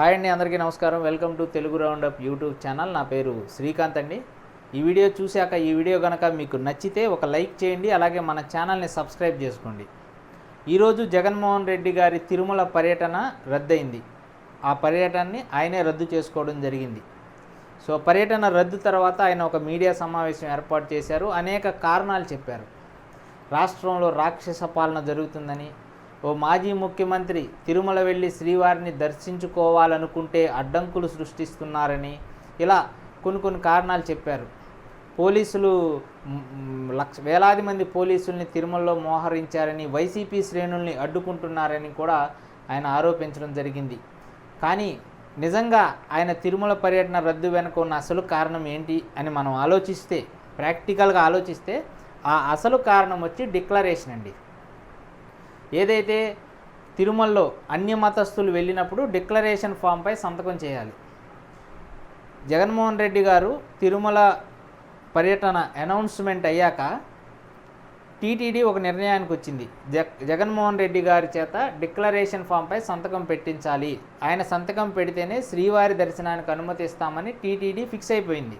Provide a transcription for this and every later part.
Hi అండి అందరికీ నమస్కారం. Welcome to Telugu roundup YouTube channel. నా పేరు శ్రీకాంత్ అండి. ఈ వీడియో చూశాక ఈ వీడియో కనుక మీకు నచ్చితే ఒక లైక్ చేయండి అలాగే మన ఛానల్ని సబ్స్క్రైబ్ చేసుకోండి. ఈరోజు జగన్మోహన్ రెడ్డి గారి తిరుమల పర్యటన రద్దయింది. ఆ పర్యటనని ఆయనే రద్దు చేసుకోవడం జరిగింది. సో పర్యటన రద్దు తర్వాత ఆయన ఒక మీడియా సమావేశం ఏర్పాటు చేశారు. అనేక కారణాలు చెప్పారు. రాష్ట్రంలో రాక్షస పాలన జరుగుతుందని ఓ మాజీ ముఖ్యమంత్రి తిరుమల వెళ్ళి శ్రీవారిని దర్శించుకోవాలనుకుంటే అడ్డంకులు సృష్టిస్తున్నారని ఇలా కొన్ని కొన్ని కారణాలు చెప్పారు. పోలీసులు లక్ష వేలాది మంది పోలీసుల్ని తిరుమలలో మోహరించారని వైసీపీ శ్రేణుల్ని అడ్డుకుంటున్నారని కూడా ఆయన ఆరోపించడం జరిగింది. కానీ నిజంగా ఆయన తిరుమల పర్యటన రద్దు వెనుక ఉన్న అసలు కారణం ఏంటి అని మనం ఆలోచిస్తే ప్రాక్టికల్గా ఆలోచిస్తే ఆ అసలు కారణం వచ్చి డిక్లరేషన్ అండి. ఏదైతే తిరుమలలో అన్య మతస్థులు వెళ్ళినప్పుడు డిక్లరేషన్ ఫామ్పై సంతకం చేయాలి. జగన్మోహన్ రెడ్డి గారు తిరుమల పర్యటన అనౌన్స్మెంట్ అయ్యాక టీటీడీ ఒక నిర్ణయానికి వచ్చింది. జగ జగన్మోహన్ రెడ్డి గారి చేత డిక్లరేషన్ ఫామ్పై సంతకం పెట్టించాలి. ఆయన సంతకం పెడితేనే శ్రీవారి దర్శనానికి అనుమతిస్తామని టీటీడీ ఫిక్స్ అయిపోయింది.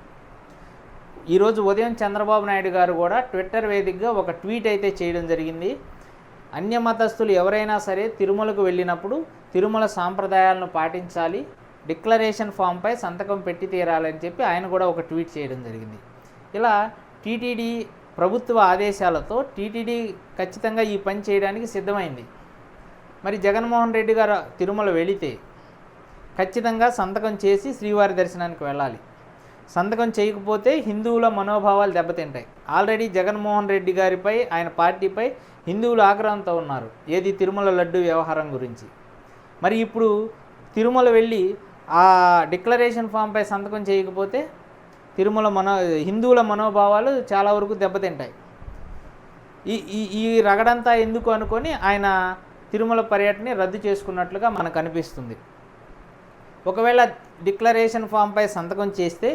ఈరోజు ఉదయం చంద్రబాబు నాయుడు గారు కూడా ట్విట్టర్ వేదికగా ఒక ట్వీట్ అయితే చేయడం జరిగింది. అన్య మతస్థులు ఎవరైనా సరే తిరుమలకు వెళ్ళినప్పుడు తిరుమల సాంప్రదాయాలను పాటించాలి డిక్లరేషన్ ఫామ్పై సంతకం పెట్టి తీరాలని చెప్పి ఆయన కూడా ఒక ట్వీట్ చేయడం జరిగింది. ఇలా టీటీడీ ప్రభుత్వ ఆదేశాలతో టీటీడీ ఖచ్చితంగా ఈ పని చేయడానికి సిద్ధమైంది. మరి జగన్మోహన్ రెడ్డి గారు తిరుమల వెళితే ఖచ్చితంగా సంతకం చేసి శ్రీవారి దర్శనానికి వెళ్ళాలి. సంతకం చేయకపోతే హిందువుల మనోభావాలు దెబ్బతింటాయి. ఆల్రెడీ జగన్మోహన్ రెడ్డి గారిపై ఆయన పార్టీపై హిందువులు ఆగ్రహంతో ఉన్నారు. ఏది తిరుమల లడ్డు వ్యవహారం గురించి. మరి ఇప్పుడు తిరుమల వెళ్ళి ఆ డిక్లరేషన్ ఫామ్పై సంతకం చేయకపోతే తిరుమల మనో హిందువుల మనోభావాలు చాలా వరకు దెబ్బతింటాయి. ఈ ఈ ఈ రగడంతా ఎందుకు అనుకొని ఆయన తిరుమల పర్యటనని రద్దు చేసుకున్నట్లుగా మనకు అనిపిస్తుంది. ఒకవేళ డిక్లరేషన్ ఫామ్పై సంతకం చేస్తే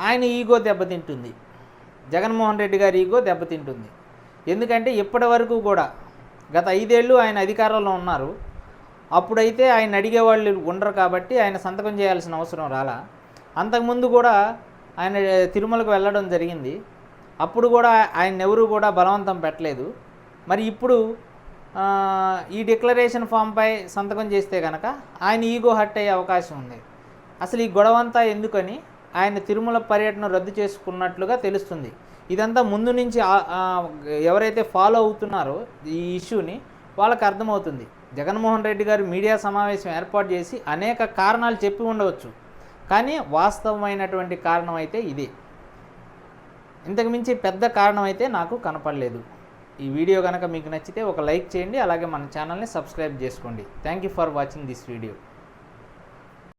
ఆయన ఈగో దెబ్బతింటుంది. జగన్మోహన్ రెడ్డి గారి ఈగో దెబ్బతింటుంది. ఎందుకంటే ఇప్పటి వరకు కూడా గత ఐదేళ్ళు ఆయన అధికారంలో ఉన్నారు. అప్పుడైతే ఆయన అడిగేవాళ్ళు ఉండరు కాబట్టి ఆయన సంతకం చేయాల్సిన అవసరం రాలా. అంతకుముందు కూడా ఆయన తిరుమలకు వెళ్ళడం జరిగింది. అప్పుడు కూడా ఆయన ఎవరూ కూడా బలవంతం పెట్టలేదు. మరి ఇప్పుడు ఈ డిక్లరేషన్ ఫామ్పై సంతకం చేస్తే కనుక ఆయన ఈగో హట్ అయ్యే అవకాశం ఉంది. అసలు ఈ గొడవంతా ఎందుకని? ఆయన తిరుమల పర్యటన రద్దు చేసుకున్నట్లుగా తెలుస్తుంది. ఇదంతా ముందు నుంచి ఎవరైతే ఫాలో అవుతున్నారో ఈ ఇష్యూని వాళ్ళకి అర్థమవుతుంది. జగన్మోహన్ రెడ్డి గారు మీడియా సమావేశం ఏర్పాటు చేసి అనేక కారణాలు చెప్పి ఉండవచ్చు. కానీ వాస్తవమైనటువంటి కారణం అయితే ఇదే. ఇంతకుమించి పెద్ద కారణం అయితే నాకు కనపడలేదు. ఈ వీడియో కనుక మీకు నచ్చితే ఒక లైక్ చేయండి అలాగే మన ఛానల్ని సబ్స్క్రైబ్ చేసుకోండి. Thank you for watching this video